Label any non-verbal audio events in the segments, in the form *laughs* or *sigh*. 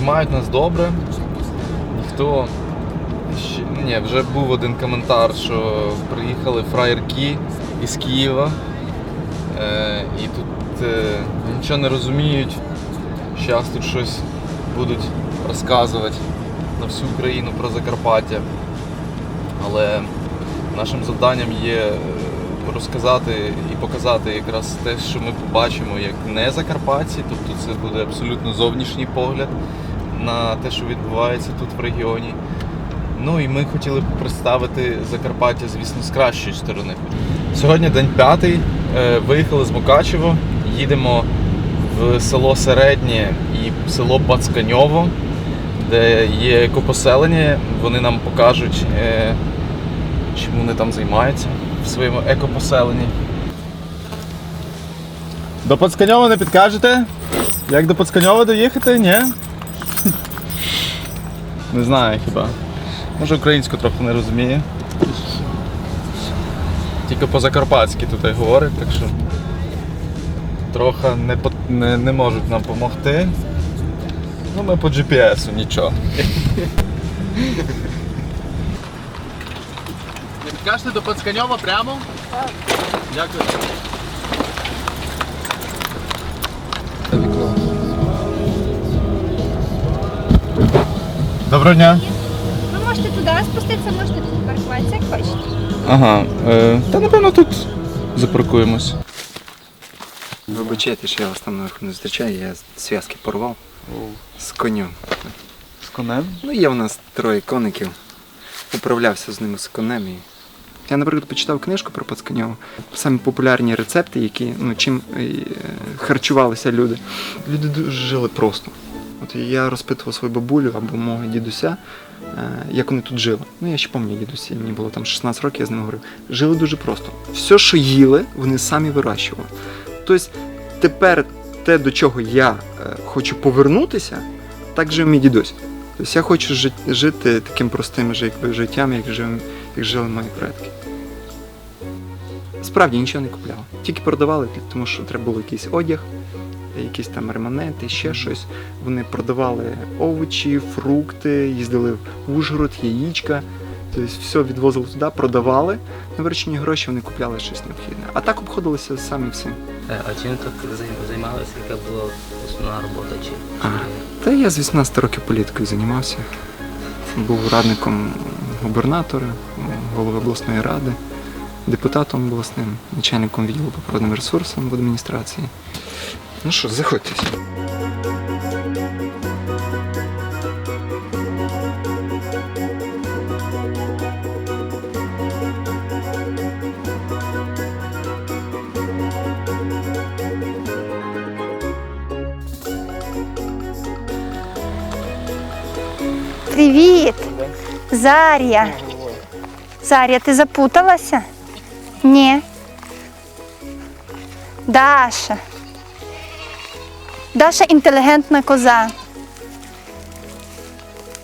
приймають нас добре. Ніхто. ще- Ні, вже був один коментар, що приїхали фраєрки із Києва. Е, і тут е, нічого не розуміють. Зараз тут щось будуть розказувати на всю Україну про Закарпаття. Але нашим завданням є е, розказати і показати якраз те, що ми побачимо як не Закарпатці, тобто це буде абсолютно зовнішній погляд на те, що відбувається тут в регіоні. Ну і ми хотіли б представити Закарпаття, звісно, з кращої сторони. Сьогодні день п'ятий. е, Виїхали з Мукачево, їдемо в село Середнє і село Пацканьово, де є екопоселення. Вони нам покажуть, е, чим вони там займаються в своєму екопоселенні. До Пацканьова не підкажете? Як до Пацканьова доїхати? Ні? Не знаю хіба. Може українську трохи не розуміє. Тільки по-закарпатськи тут говорить, так що трохи не, по- не, не можуть нам допомогти. Ну ми по GPS нічого. Не підкажете до Пацканьова прямо? Так. Дякую. Доброго дня. Ви можете туди спуститися, можете тут паркуватися, як хочете. Ага, е, та напевно тут запаркуємось. Вибачайте, що я вас там наверху не зустрічаю, я зв'язки порвав з конем. З конем? Ну, є в нас троє коників. Управлявся з ними з конем. І... Я, наприклад, почитав книжку про Пацканьова. Самі популярні рецепти, які, ну, чим е, харчувалися люди. Люди дуже жили просто. От я розпитував свою бабулю або мого дідуся, е, як вони тут жили. Ну, я ще пам'ятаю дідусі, мені було там 16 років, я з ним говорив. Жили дуже просто. Все, що їли, вони самі вирощували. Тобто тепер те, до чого я е, хочу повернутися, так жив мій дідусь. Тобто я хочу жити таким простим життям, як, жив, як жили мої предки. Справді нічого не купляли. Тільки продавали, тому що треба було якийсь одяг, якісь там ремоненти, ще щось. Вони продавали овочі, фрукти, їздили в Ужгород, яєчка. Тобто все відвозили туди, продавали. На виручені гроші вони купляли щось необхідне. А так обходилися самі всім. Е, А чим так займалися? Яка була основна робота? Чи, А, Та я з 18 років політикою займався. Був радником губернатора, голови обласної ради, депутатом обласним, начальником відділу по природним ресурсам в адміністрації. Ну що, заходьте. Привіт! Заря. Заря, ти запуталася? Ні. Даша. Даша інтелігентна коза.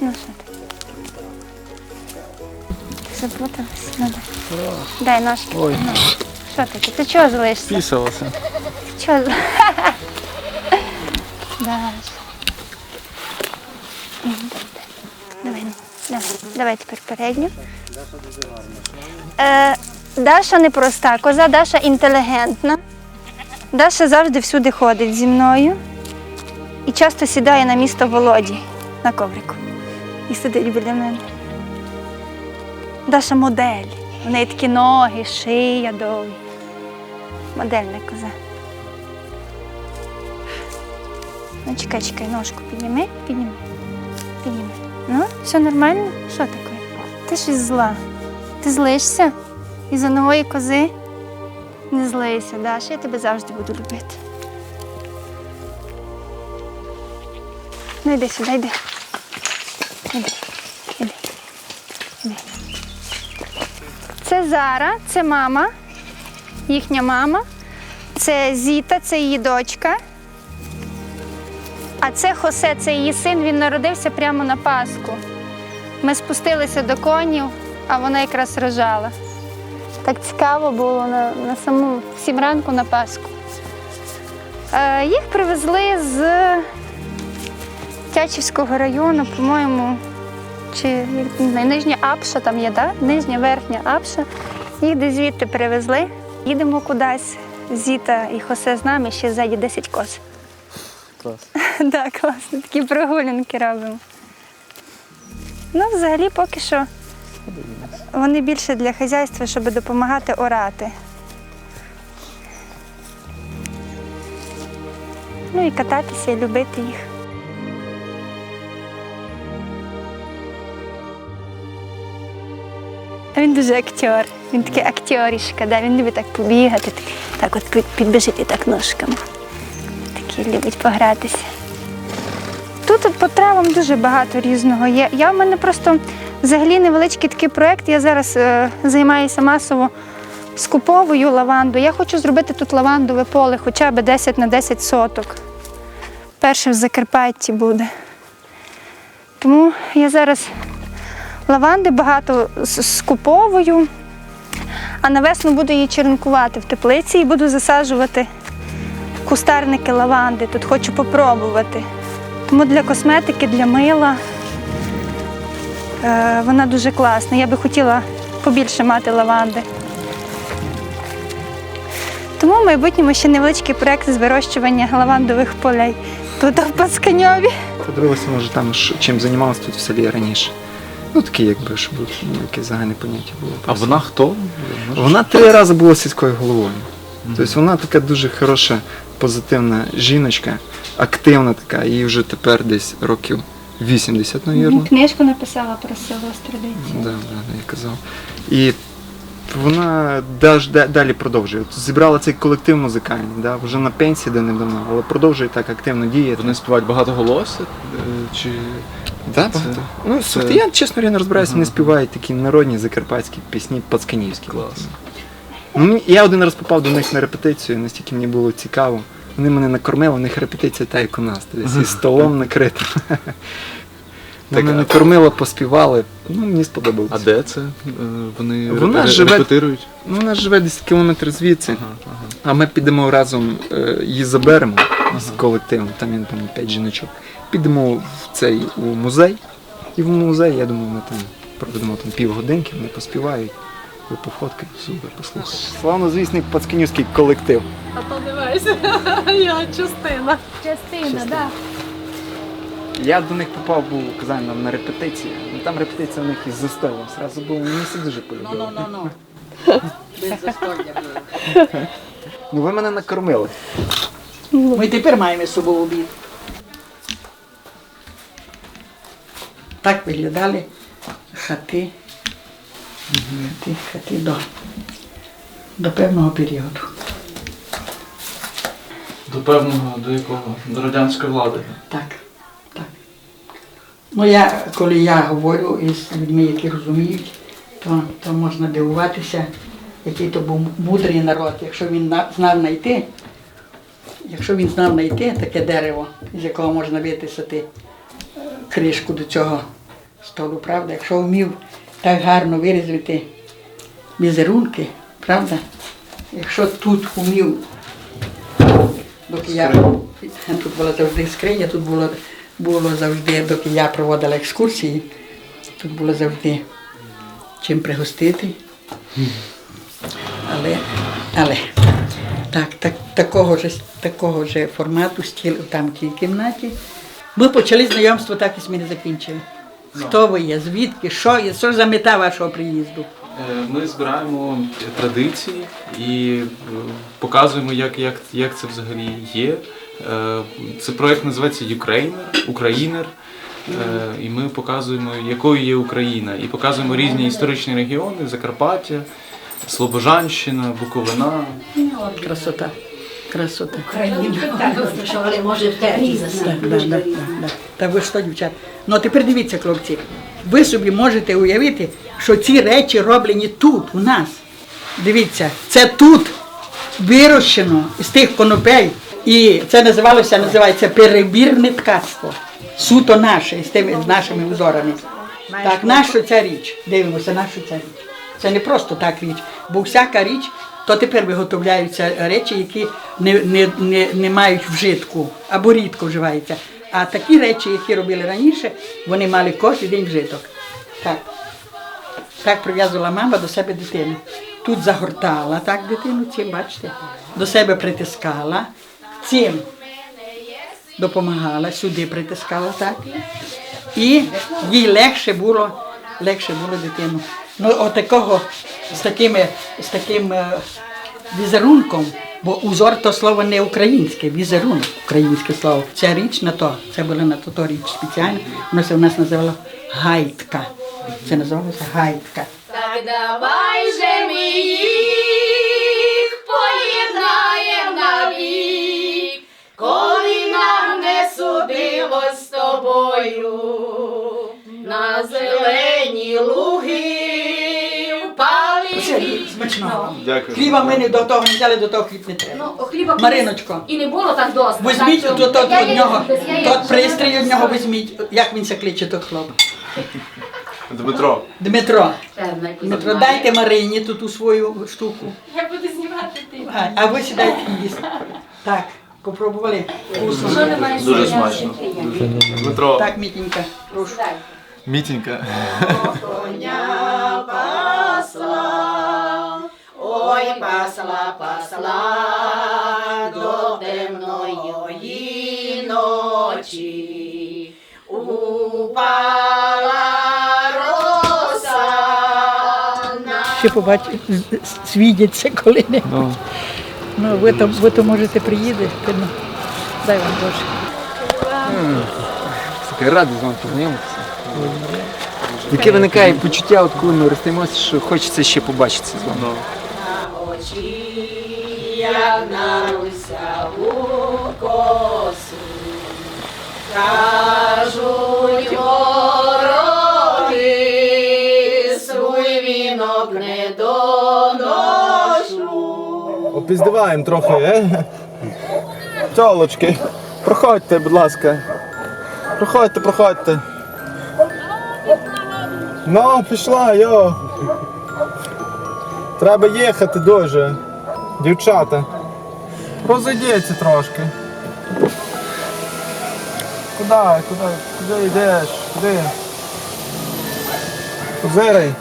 Ну що ти? Запуталася? Ну, дай. дай ножки. Ну. Що таке? Ти чого злишся? Пісалося. Чого? зли- Даша. *laughs* Давай, давай, давай тепер передню. Е, Даша непроста, коза Даша інтелігентна. Даша завжди всюди ходить зі мною і часто сідає на місто Володі на коврику. І сидить біля мене. Даша модель. В неї такі ноги, шия довгі. Модельна коза. Ну, чекай, чекай, ножку підніми, підніми, підніми. Ну, все нормально? Що таке? Ти із зла. Ти злишся? Із-за нової кози? Не злися, Даша, я тебе завжди буду любити. Ну йди сюди, йди. Іди, іди, іди. Це Зара, це мама, їхня мама. Це Зіта, це її дочка. А це Хосе, це її син, він народився прямо на Пасху. Ми спустилися до конів, а вона якраз рожала. Так цікаво було на, на саму сім ранку на Пасху. Е, їх привезли з Тячівського району, по-моєму, чи не знаю, Нижня Апша там є, да? Нижня, верхня Апша. Їх десь звідти привезли. Їдемо кудись. Зіта і Хосе з нами ще ззаді 10 коз. Клас. *laughs* Так, класно, такі прогулянки робимо. Ну, взагалі, поки що вони більше для хазяйства, щоб допомагати орати. Ну і кататися, і любити їх. Він дуже актер. Він такий актерішка, да? він любить так побігати, так, от під- підбіжити так ножками. Такий любить погратися. Тут по травам дуже багато різного є. Я в мене просто взагалі невеличкий такий проєкт. Я зараз е, займаюся масово скуповую лаванду. Я хочу зробити тут лавандове поле хоча б 10 на 10 соток. Перше в Закарпатті буде. Тому я зараз лаванди багато скуповую, а на весну буду її черенкувати в теплиці і буду засаджувати кустарники лаванди. Тут хочу попробувати. Тому для косметики, для мила е, вона дуже класна. Я би хотіла побільше мати лаванди. Тому в майбутньому ще невеличкий проєкт з вирощування лавандових полей тут в Пацканьові. Подивилися, може, там чим займалися тут в селі раніше. Ну, такі, якби, щоб ну, якесь загальне поняття було. А вона хто? Вона три рази була сільською головою. Тобто вона така дуже хороша, позитивна жіночка, активна така, їй вже тепер десь років 80, мабуть. Книжку написала про село з традиції. Да, да, да, я казав. І вона далі продовжує. Зібрала цей колектив музикальний, да, вже на пенсії де недавно, але продовжує так активно діяти. Вони співають багато голосів? е, Чи Да, Це- Ну, це- я чесно говоря, не розбираюся, вони співають такі народні закарпатські пісні пацканівські. Клас. Ну, я один раз попав до них на репетицію, настільки мені було цікаво. Вони мене накормили, у них репетиція та як у нас, десь із столом накритим. Вони а- накормили, поспівали. Ну, мені сподобалось. А де це? Е, Вони Вона ре- живе- репетирують? Ну, вона живе десь кілометр звідси. Ага, ага. А ми підемо разом, е, її заберемо з колективом, там він там п'ять жіночок. Підемо в цей у музей. І в музей, я думаю, ми там проведемо там півгодинки, вони поспівають, ви пофоткаєте, супер, послухайте. Славнозвісний пацканівський колектив. А то дивися, *laughs* я частина. Частина, так. Я до них попав, був казав нам на репетицію. Ну там репетиція у них із застолом. Зразу було, мені це дуже полюбило. Ну, ну, ну. *laughs* Без застолья було. Ну ви мене накормили. Ми тепер маємо з собою обід. Так виглядали хати, хати, хати до, до певного періоду. До певного, до якого? До радянської влади. Так. Ну, я, коли я говорю із людьми, які розуміють, то, то можна дивуватися, який то був мудрий народ. Якщо він знав знайти, якщо він знав знайти таке дерево, з якого можна витисати е, кришку до цього столу, правда? Якщо вмів так гарно вирізати візерунки, правда? Якщо тут вмів доки я тут була завжди скриня, тут було, було завжди, доки я проводила екскурсії, тут було завжди чим пригостити. Але, але так, так, такого ж, такого ж формату, стіл там в тій кімнаті. Ми почали знайомство, так і ми не закінчили. Хто ви є, звідки, що є, що за мета вашого приїзду? Е, Ми збираємо традиції і е, показуємо, як, як, як це взагалі є. Е, Це проект називається Ukrainer, Українер. І ми показуємо, якою є Україна. І показуємо різні історичні регіони: Закарпаття, Слобожанщина, Буковина. Красота. Красота. Але може в театрі да, да. Та ви що, дівчат? Ну а тепер дивіться, хлопці. Ви собі можете уявити, що ці речі роблені тут, у нас. Дивіться, це тут вирощено з тих конопель. І це називалося, називається перебірне ткацтво. Суто наше, з тими з нашими узорами. Так, наша ця річ. Дивимося, наша ця річ. Це не просто так річ, бо всяка річ, то тепер виготовляються речі, які не, не, не, не мають вжитку або рідко вживаються. А такі речі, які робили раніше, вони мали кожен день вжиток. Так. Так прив'язувала мама до себе дитину. Тут загортала так дитину, цим, бачите, до себе притискала, цим допомагала, сюди притискала так. І їй легше було, легше було дитину. Ну, отакого з такими, з таким е, візерунком, бо узор то слово не українське, візерунок українське слово. Ця річ на то, це була на то, то річ спеціально. Воно це у нас називало гайтка. Це називалося гайтка. Так давай же ми тобою на зелені луги впали. Смачно. Дякую. Хліба ми не до того не взяли, до того хліб не треба. Ну, хліба Мариночко. І не було так досить. Візьміть от, от, от, від нього, тот пристрій від нього візьміть. Як він ся кличе, той хлоп? Дмитро. Дмитро. Дмитро, дайте Марині тут у свою штуку. Я буду знімати ти. А, а ви сідайте і їсти. Так, попробували. Вкусно. Що немає Дуже смачно. Дмитро. Так, Мітінька, прошу. Мітінька. Ой, пасла, пасла до темної ночі. Упала роса на Ще побачите, свідяться коли-небудь. Ну, ви то, ви то можете приїдете. Ну, дай вам Боже. Такий радий з вами познайомитися. Яке виникає почуття, от коли ми розстаємося, що хочеться ще побачитися з вами. очі, як на русяву косу. Опіздиваємо трохи, е? Тьолочки, проходьте, будь ласка. Проходьте, проходьте. Ну, пішла, йо. Треба їхати дуже. Дівчата. Розійдіться трошки. Куди, куди, куди йдеш? Куди? Позирай.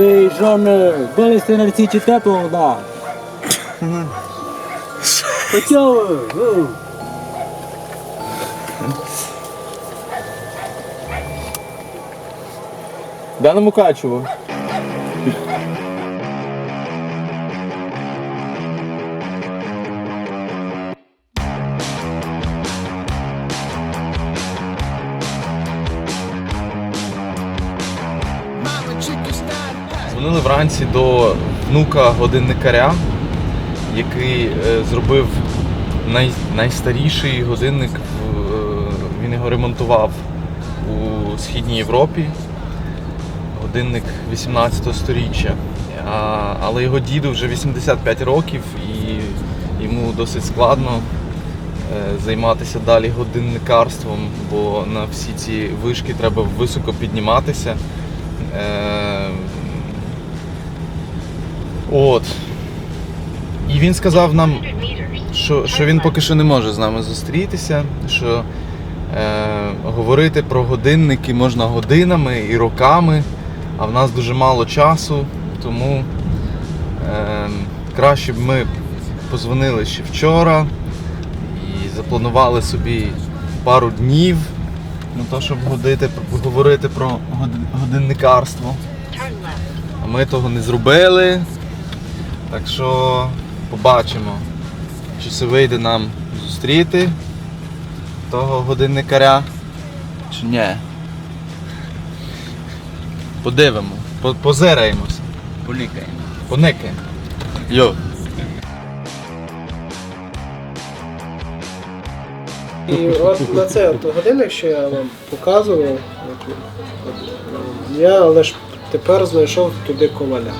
Ей, Жане, були сте на ці тепло, да. Почали. Де на Мукачево? Дзвонили вранці до внука годинникаря, який е, зробив най, найстаріший годинник. е, Він його ремонтував у Східній Європі. Годинник 18 сторіччя. Але його діду вже 85 років і йому досить складно е, займатися далі годинникарством, бо на всі ці вишки треба високо підніматися. От. І він сказав нам, що, що він поки що не може з нами зустрітися, що е, говорити про годинники можна годинами і роками, а в нас дуже мало часу, тому е, краще б ми позвонили ще вчора і запланували собі пару днів на те, щоб годити, говорити про годинникарство. А ми того не зробили. Так що побачимо, чи це вийде нам зустріти того годинникаря, чи ні. Подивимо, по- позираємося. Полікаємо. Поникаємо. Йо. І от на це от годинник, що я вам показував, я лише тепер знайшов туди коваля.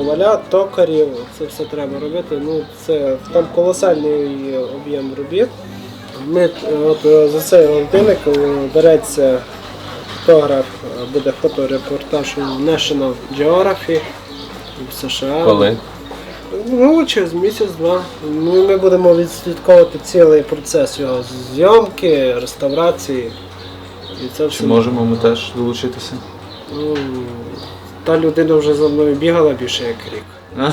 Коваля, токарів, це все треба робити. Ну, це там колосальний об'єм робіт. Ми от за цей годинник е, береться фотограф, е, буде фоторепортаж у National Geographic в США. Коли? Ну, через місяць-два. Ну, ми будемо відслідковувати цілий процес його зйомки, реставрації. І це все. Можемо ми теж долучитися? Ну, та людина вже за мною бігала більше як рік. *laughs*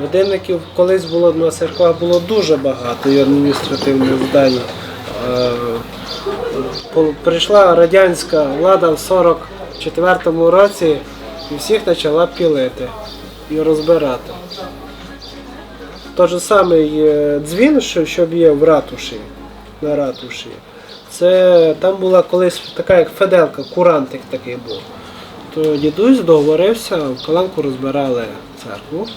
Годинників колись було на церквах було дуже багато і адміністративних здань. Е, Прийшла радянська влада в 44-му році і всіх почала пілити і розбирати. Той же самий е, дзвін, що, що є в ратуші, на ратуші. Це там була колись така як феделка, курантик такий був. То дідусь договорився, в Паланку розбирали церкву,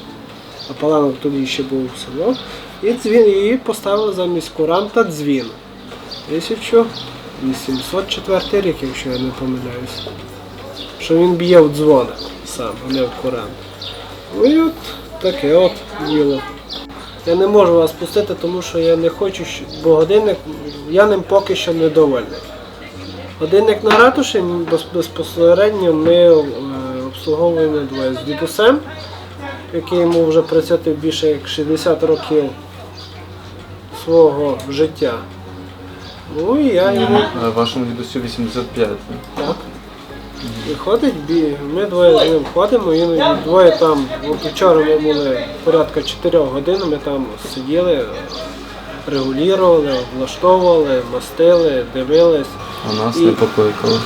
а Паланок тоді ще був село. І дзвін її поставили замість куранта дзвін. 1804 рік, якщо я не помиляюся. Що він б'є в дзвоник сам, а не в курант. Ну і от таке от діло. Я не можу вас пустити, тому що я не хочу, бо годинник, я ним поки що недовольний. Годинник на ратуші безпосередньо ми е, обслуговуємо двоє з дідусем, який йому вже присвятив більше як 60 років свого життя. Ну і я йому Вашому дідусю 85. так? І ходить, ми двоє з ним ходимо, іноді двоє там, от вчора ми були порядка 4 годин, ми там сиділи, регулювали, влаштовували, мастили, дивились. А нас І- не покликали.